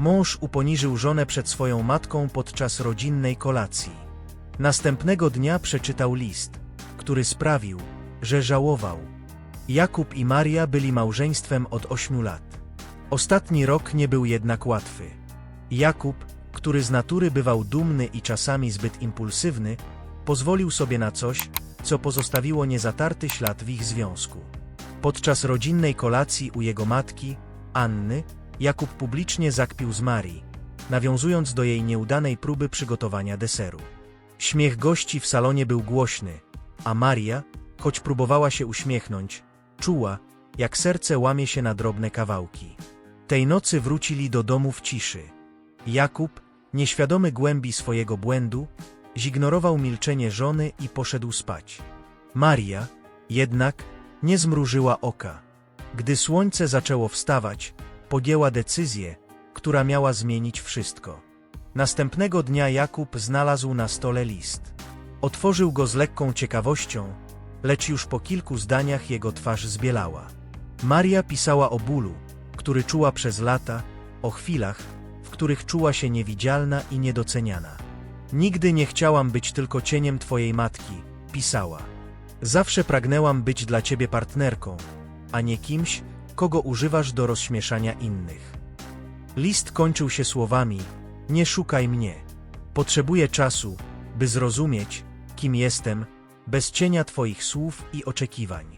Mąż uponiżył żonę przed swoją matką podczas rodzinnej kolacji. Następnego dnia przeczytał list, który sprawił, że żałował. Jakub i Maria byli małżeństwem od ośmiu lat. Ostatni rok nie był jednak łatwy. Jakub, który z natury bywał dumny i czasami zbyt impulsywny, pozwolił sobie na coś, co pozostawiło niezatarty ślad w ich związku. Podczas rodzinnej kolacji u jego matki, Anny, Jakub publicznie zakpił z Marii, nawiązując do jej nieudanej próby przygotowania deseru. Śmiech gości w salonie był głośny, a Maria, choć próbowała się uśmiechnąć, czuła, jak serce łamie się na drobne kawałki. Tej nocy wrócili do domu w ciszy. Jakub, nieświadomy głębi swojego błędu, zignorował milczenie żony i poszedł spać. Maria, jednak, nie zmrużyła oka. Gdy słońce zaczęło wstawać, podjęła decyzję, która miała zmienić wszystko. Następnego dnia Jakub znalazł na stole list. Otworzył go z lekką ciekawością, lecz już po kilku zdaniach jego twarz zbielała. Maria pisała o bólu, który czuła przez lata, o chwilach, w których czuła się niewidzialna i niedoceniana. Nigdy nie chciałam być tylko cieniem twojej matki, pisała. Zawsze pragnęłam być dla ciebie partnerką, a nie kimś, kogo używasz do rozśmieszania innych. List kończył się słowami: Nie szukaj mnie. Potrzebuję czasu, by zrozumieć, kim jestem, bez cienia Twoich słów i oczekiwań.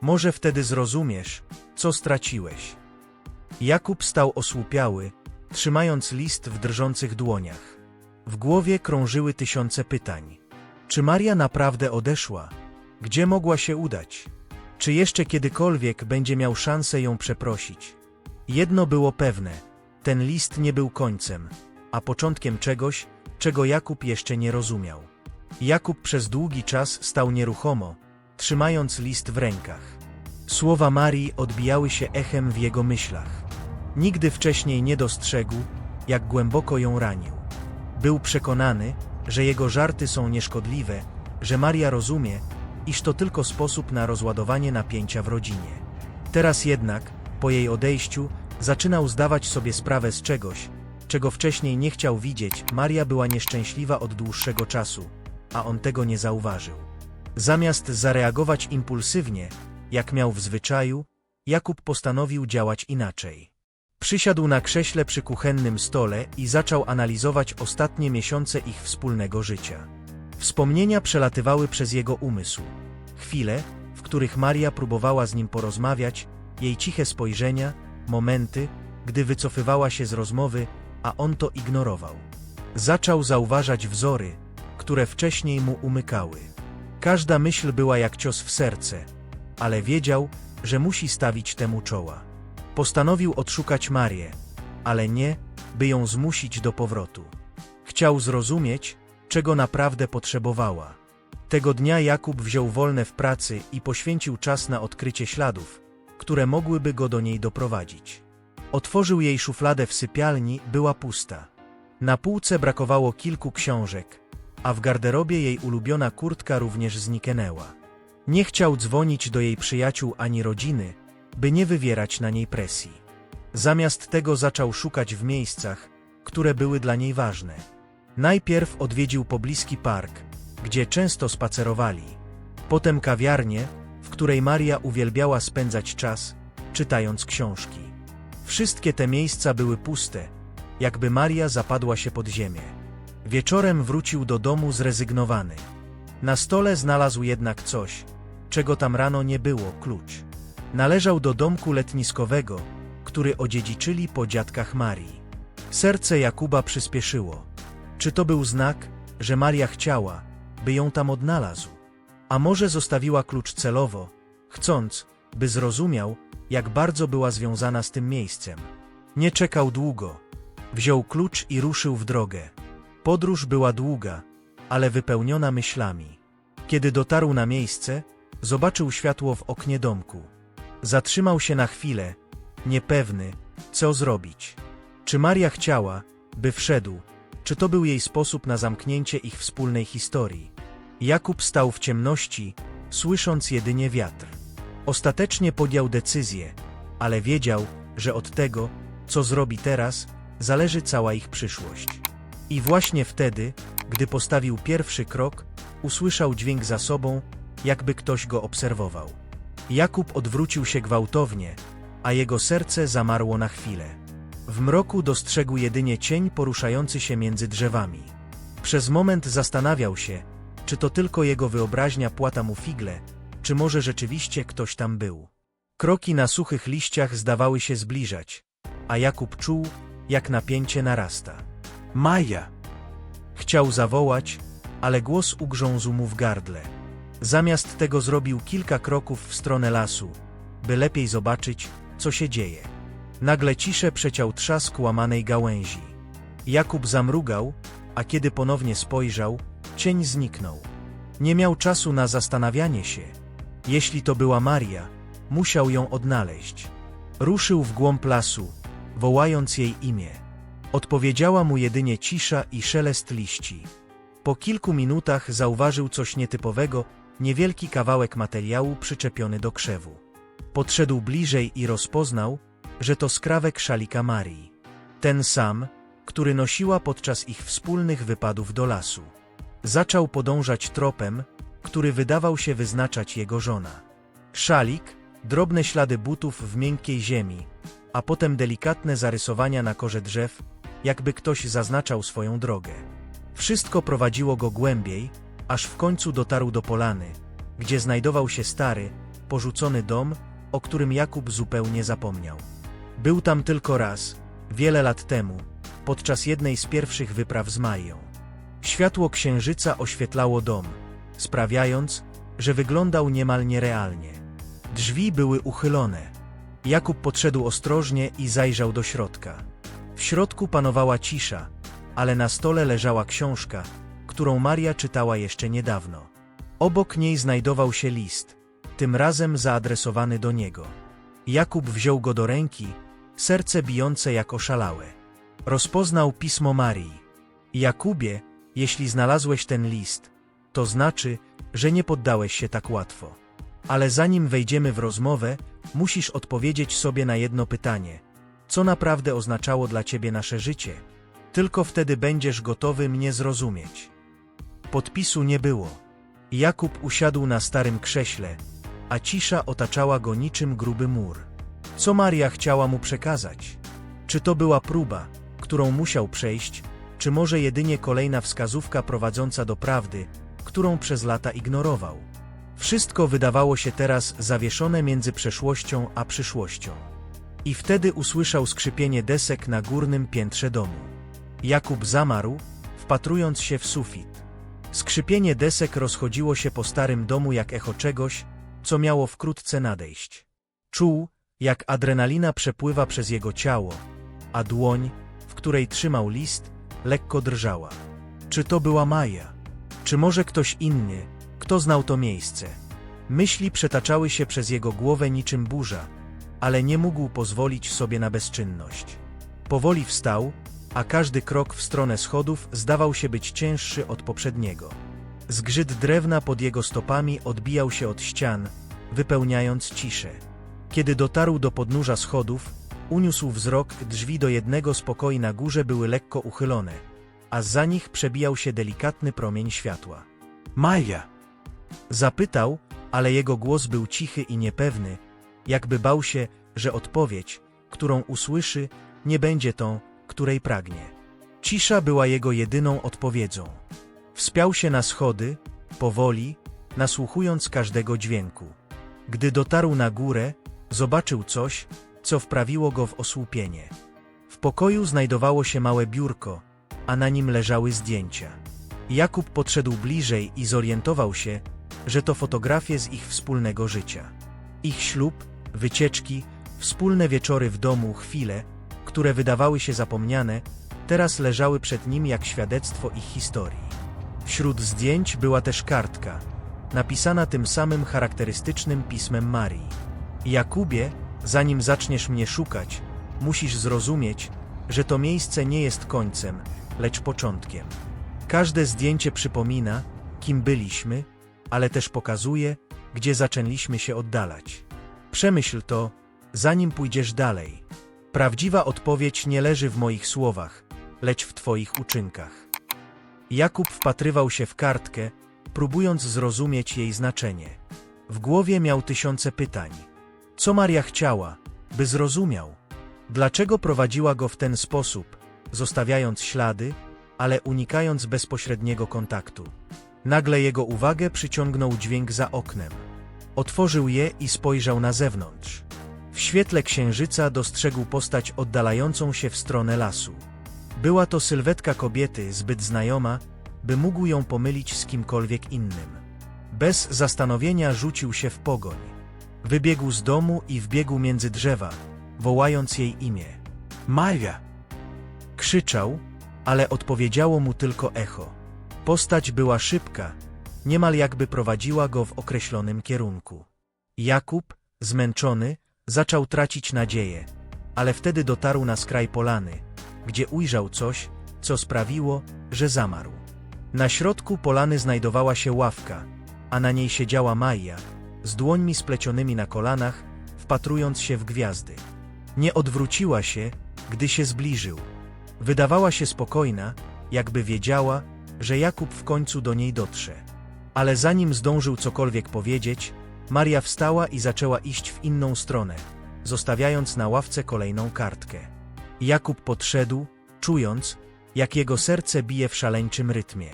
Może wtedy zrozumiesz, co straciłeś. Jakub stał osłupiały, trzymając list w drżących dłoniach. W głowie krążyły tysiące pytań. Czy Maria naprawdę odeszła? Gdzie mogła się udać? Czy jeszcze kiedykolwiek będzie miał szansę ją przeprosić? Jedno było pewne: ten list nie był końcem, a początkiem czegoś, czego Jakub jeszcze nie rozumiał. Jakub przez długi czas stał nieruchomo, trzymając list w rękach. Słowa Marii odbijały się echem w jego myślach. Nigdy wcześniej nie dostrzegł, jak głęboko ją ranił. Był przekonany, że jego żarty są nieszkodliwe, że Maria rozumie, iż to tylko sposób na rozładowanie napięcia w rodzinie. Teraz jednak, po jej odejściu, zaczynał zdawać sobie sprawę z czegoś, czego wcześniej nie chciał widzieć. Maria była nieszczęśliwa od dłuższego czasu, a on tego nie zauważył. Zamiast zareagować impulsywnie, jak miał w zwyczaju, Jakub postanowił działać inaczej. Przysiadł na krześle przy kuchennym stole i zaczął analizować ostatnie miesiące ich wspólnego życia. Wspomnienia przelatywały przez jego umysł. Chwile, w których Maria próbowała z nim porozmawiać, jej ciche spojrzenia, momenty, gdy wycofywała się z rozmowy, a on to ignorował. Zaczął zauważać wzory, które wcześniej mu umykały. Każda myśl była jak cios w serce, ale wiedział, że musi stawić temu czoła. Postanowił odszukać Marię, ale nie, by ją zmusić do powrotu. Chciał zrozumieć, czego naprawdę potrzebowała. Tego dnia Jakub wziął wolne w pracy i poświęcił czas na odkrycie śladów, które mogłyby go do niej doprowadzić. Otworzył jej szufladę w sypialni, była pusta. Na półce brakowało kilku książek, a w garderobie jej ulubiona kurtka również zniknęła. Nie chciał dzwonić do jej przyjaciół ani rodziny, by nie wywierać na niej presji. Zamiast tego zaczął szukać w miejscach, które były dla niej ważne. Najpierw odwiedził pobliski park, gdzie często spacerowali. Potem kawiarnię, w której Maria uwielbiała spędzać czas, czytając książki. Wszystkie te miejsca były puste, jakby Maria zapadła się pod ziemię. Wieczorem wrócił do domu zrezygnowany. Na stole znalazł jednak coś, czego tam rano nie było klucz. Należał do domku letniskowego, który odziedziczyli po dziadkach Marii. Serce Jakuba przyspieszyło. Czy to był znak, że Maria chciała, by ją tam odnalazł? A może zostawiła klucz celowo, chcąc, by zrozumiał, jak bardzo była związana z tym miejscem? Nie czekał długo. Wziął klucz i ruszył w drogę. Podróż była długa, ale wypełniona myślami. Kiedy dotarł na miejsce, zobaczył światło w oknie domku. Zatrzymał się na chwilę, niepewny, co zrobić. Czy Maria chciała, by wszedł, czy to był jej sposób na zamknięcie ich wspólnej historii? Jakub stał w ciemności, słysząc jedynie wiatr. Ostatecznie podjął decyzję, ale wiedział, że od tego, co zrobi teraz, zależy cała ich przyszłość. I właśnie wtedy, gdy postawił pierwszy krok, usłyszał dźwięk za sobą, jakby ktoś go obserwował. Jakub odwrócił się gwałtownie, a jego serce zamarło na chwilę. W mroku dostrzegł jedynie cień poruszający się między drzewami. Przez moment zastanawiał się, czy to tylko jego wyobraźnia płata mu figle, czy może rzeczywiście ktoś tam był. Kroki na suchych liściach zdawały się zbliżać, a Jakub czuł, jak napięcie narasta. Maja! Chciał zawołać, ale głos ugrzązł mu w gardle. Zamiast tego zrobił kilka kroków w stronę lasu, by lepiej zobaczyć, co się dzieje. Nagle ciszę przeciął trzask łamanej gałęzi. Jakub zamrugał, a kiedy ponownie spojrzał, cień zniknął. Nie miał czasu na zastanawianie się. Jeśli to była Maria, musiał ją odnaleźć. Ruszył w głąb lasu, wołając jej imię. Odpowiedziała mu jedynie cisza i szelest liści. Po kilku minutach zauważył coś nietypowego, niewielki kawałek materiału przyczepiony do krzewu. Podszedł bliżej i rozpoznał, że to skrawek szalika Marii. Ten sam, który nosiła podczas ich wspólnych wypadów do lasu. Zaczął podążać tropem, który wydawał się wyznaczać jego żona. Szalik, drobne ślady butów w miękkiej ziemi, a potem delikatne zarysowania na korze drzew, jakby ktoś zaznaczał swoją drogę. Wszystko prowadziło go głębiej, aż w końcu dotarł do polany, gdzie znajdował się stary, porzucony dom, o którym Jakub zupełnie zapomniał. Był tam tylko raz, wiele lat temu, podczas jednej z pierwszych wypraw z Marią. Światło księżyca oświetlało dom, sprawiając, że wyglądał niemal nierealnie. Drzwi były uchylone. Jakub podszedł ostrożnie i zajrzał do środka. W środku panowała cisza, ale na stole leżała książka, którą Maria czytała jeszcze niedawno. Obok niej znajdował się list, tym razem zaadresowany do niego. Jakub wziął go do ręki, serce bijące jak oszalałe. Rozpoznał pismo Marii. Jakubie, jeśli znalazłeś ten list, to znaczy, że nie poddałeś się tak łatwo. Ale zanim wejdziemy w rozmowę, musisz odpowiedzieć sobie na jedno pytanie. Co naprawdę oznaczało dla ciebie nasze życie? Tylko wtedy będziesz gotowy mnie zrozumieć. Podpisu nie było. Jakub usiadł na starym krześle, a cisza otaczała go niczym gruby mur. Co Maria chciała mu przekazać? Czy to była próba, którą musiał przejść, czy może jedynie kolejna wskazówka prowadząca do prawdy, którą przez lata ignorował? Wszystko wydawało się teraz zawieszone między przeszłością a przyszłością. I wtedy usłyszał skrzypienie desek na górnym piętrze domu. Jakub zamarł, wpatrując się w sufit. Skrzypienie desek rozchodziło się po starym domu jak echo czegoś, co miało wkrótce nadejść. Czuł, jak adrenalina przepływa przez jego ciało, a dłoń, w której trzymał list, lekko drżała. Czy to była Maja? Czy może ktoś inny, kto znał to miejsce? Myśli przetaczały się przez jego głowę niczym burza, ale nie mógł pozwolić sobie na bezczynność. Powoli wstał, a każdy krok w stronę schodów zdawał się być cięższy od poprzedniego. Zgrzyt drewna pod jego stopami odbijał się od ścian, wypełniając ciszę. Kiedy dotarł do podnóża schodów, uniósł wzrok, drzwi do jednego z pokoi na górze były lekko uchylone, a za nich przebijał się delikatny promień światła. Maja! Zapytał, ale jego głos był cichy i niepewny, jakby bał się, że odpowiedź, którą usłyszy, nie będzie tą, której pragnie. Cisza była jego jedyną odpowiedzią. Wspiął się na schody, powoli, nasłuchując każdego dźwięku. Gdy dotarł na górę, zobaczył coś, co wprawiło go w osłupienie. W pokoju znajdowało się małe biurko, a na nim leżały zdjęcia. Jakub podszedł bliżej i zorientował się, że to fotografie z ich wspólnego życia. Ich ślub, wycieczki, wspólne wieczory w domu, chwile, które wydawały się zapomniane, teraz leżały przed nim jak świadectwo ich historii. Wśród zdjęć była też kartka, napisana tym samym charakterystycznym pismem Marii. Jakubie, zanim zaczniesz mnie szukać, musisz zrozumieć, że to miejsce nie jest końcem, lecz początkiem. Każde zdjęcie przypomina, kim byliśmy, ale też pokazuje, gdzie zaczęliśmy się oddalać. Przemyśl to, zanim pójdziesz dalej. Prawdziwa odpowiedź nie leży w moich słowach, lecz w Twoich uczynkach. Jakub wpatrywał się w kartkę, próbując zrozumieć jej znaczenie. W głowie miał tysiące pytań. Co Maria chciała, by zrozumiał? Dlaczego prowadziła go w ten sposób, zostawiając ślady, ale unikając bezpośredniego kontaktu? Nagle jego uwagę przyciągnął dźwięk za oknem. Otworzył je i spojrzał na zewnątrz. W świetle księżyca dostrzegł postać oddalającą się w stronę lasu. Była to sylwetka kobiety zbyt znajoma, by mógł ją pomylić z kimkolwiek innym. Bez zastanowienia rzucił się w pogoń. Wybiegł z domu i wbiegł między drzewa, wołając jej imię. Maja! Krzyczał, ale odpowiedziało mu tylko echo. Postać była szybka, niemal jakby prowadziła go w określonym kierunku. Jakub, zmęczony, zaczął tracić nadzieję, ale wtedy dotarł na skraj polany, gdzie ujrzał coś, co sprawiło, że zamarł. Na środku polany znajdowała się ławka, a na niej siedziała Maja, z dłońmi splecionymi na kolanach, wpatrując się w gwiazdy. Nie odwróciła się, gdy się zbliżył. Wydawała się spokojna, jakby wiedziała, że Jakub w końcu do niej dotrze. Ale zanim zdążył cokolwiek powiedzieć, Maria wstała i zaczęła iść w inną stronę, zostawiając na ławce kolejną kartkę. Jakub podszedł, czując, jak jego serce bije w szaleńczym rytmie.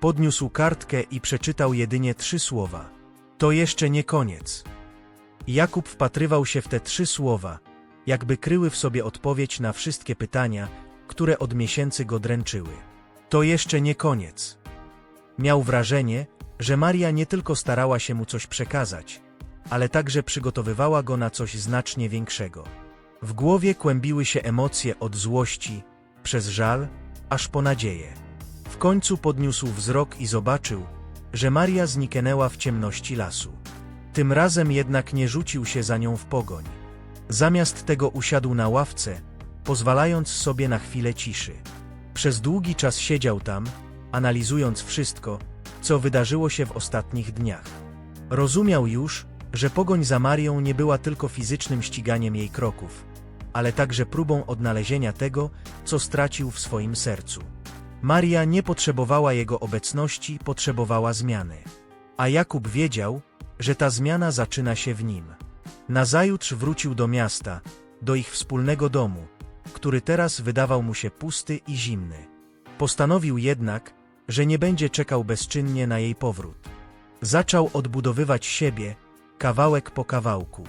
Podniósł kartkę i przeczytał jedynie trzy słowa. To jeszcze nie koniec. Jakub wpatrywał się w te trzy słowa, jakby kryły w sobie odpowiedź na wszystkie pytania, które od miesięcy go dręczyły. To jeszcze nie koniec. Miał wrażenie, że Maria nie tylko starała się mu coś przekazać, ale także przygotowywała go na coś znacznie większego. W głowie kłębiły się emocje od złości, przez żal, aż po nadzieję. W końcu podniósł wzrok i zobaczył, że Maria zniknęła w ciemności lasu. Tym razem jednak nie rzucił się za nią w pogoń. Zamiast tego usiadł na ławce, pozwalając sobie na chwilę ciszy. Przez długi czas siedział tam, analizując wszystko, co wydarzyło się w ostatnich dniach. Rozumiał już, że pogoń za Marią nie była tylko fizycznym ściganiem jej kroków, ale także próbą odnalezienia tego, co stracił w swoim sercu. Maria nie potrzebowała jego obecności, potrzebowała zmiany. A Jakub wiedział, że ta zmiana zaczyna się w nim. Nazajutrz wrócił do miasta, do ich wspólnego domu, który teraz wydawał mu się pusty i zimny. Postanowił jednak, że nie będzie czekał bezczynnie na jej powrót. Zaczął odbudowywać siebie, kawałek po kawałku.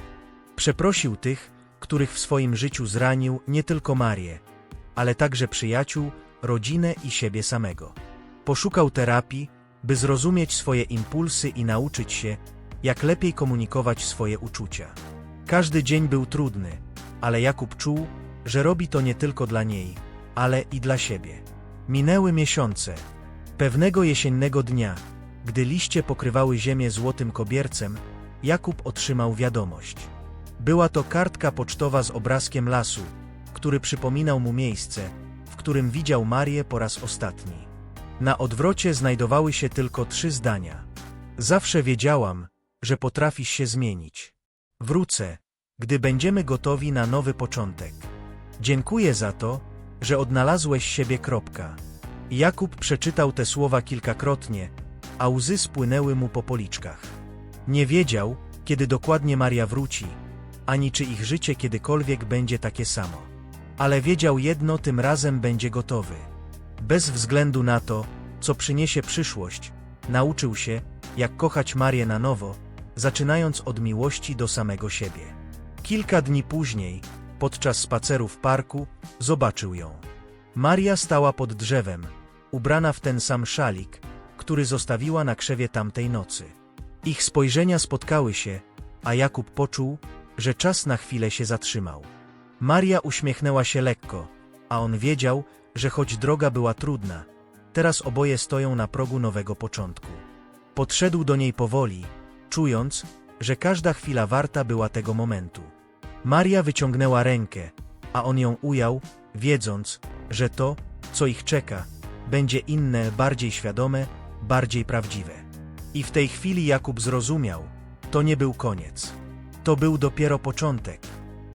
Przeprosił tych, których w swoim życiu zranił nie tylko Marię, ale także przyjaciół, rodzinę i siebie samego. Poszukał terapii, by zrozumieć swoje impulsy i nauczyć się, jak lepiej komunikować swoje uczucia. Każdy dzień był trudny, ale Jakub czuł, że robi to nie tylko dla niej, ale i dla siebie. Minęły miesiące. Pewnego jesiennego dnia, gdy liście pokrywały ziemię złotym kobiercem, Jakub otrzymał wiadomość. Była to kartka pocztowa z obrazkiem lasu, który przypominał mu miejsce, którym widział Marię po raz ostatni. Na odwrocie znajdowały się tylko trzy zdania. Zawsze wiedziałam, że potrafisz się zmienić. Wrócę, gdy będziemy gotowi na nowy początek. Dziękuję za to, że odnalazłeś siebie. Kropka. Jakub przeczytał te słowa kilkakrotnie, a łzy spłynęły mu po policzkach. Nie wiedział, kiedy dokładnie Maria wróci, ani czy ich życie kiedykolwiek będzie takie samo. Ale wiedział jedno, tym razem będzie gotowy. Bez względu na to, co przyniesie przyszłość, nauczył się, jak kochać Marię na nowo, zaczynając od miłości do samego siebie. Kilka dni później, podczas spaceru w parku, zobaczył ją. Maria stała pod drzewem, ubrana w ten sam szalik, który zostawiła na krzewie tamtej nocy. Ich spojrzenia spotkały się, a Jakub poczuł, że czas na chwilę się zatrzymał. Maria uśmiechnęła się lekko, a on wiedział, że choć droga była trudna, teraz oboje stoją na progu nowego początku. Podszedł do niej powoli, czując, że każda chwila warta była tego momentu. Maria wyciągnęła rękę, a on ją ujął, wiedząc, że to, co ich czeka, będzie inne, bardziej świadome, bardziej prawdziwe. I w tej chwili Jakub zrozumiał, to nie był koniec. To był dopiero początek.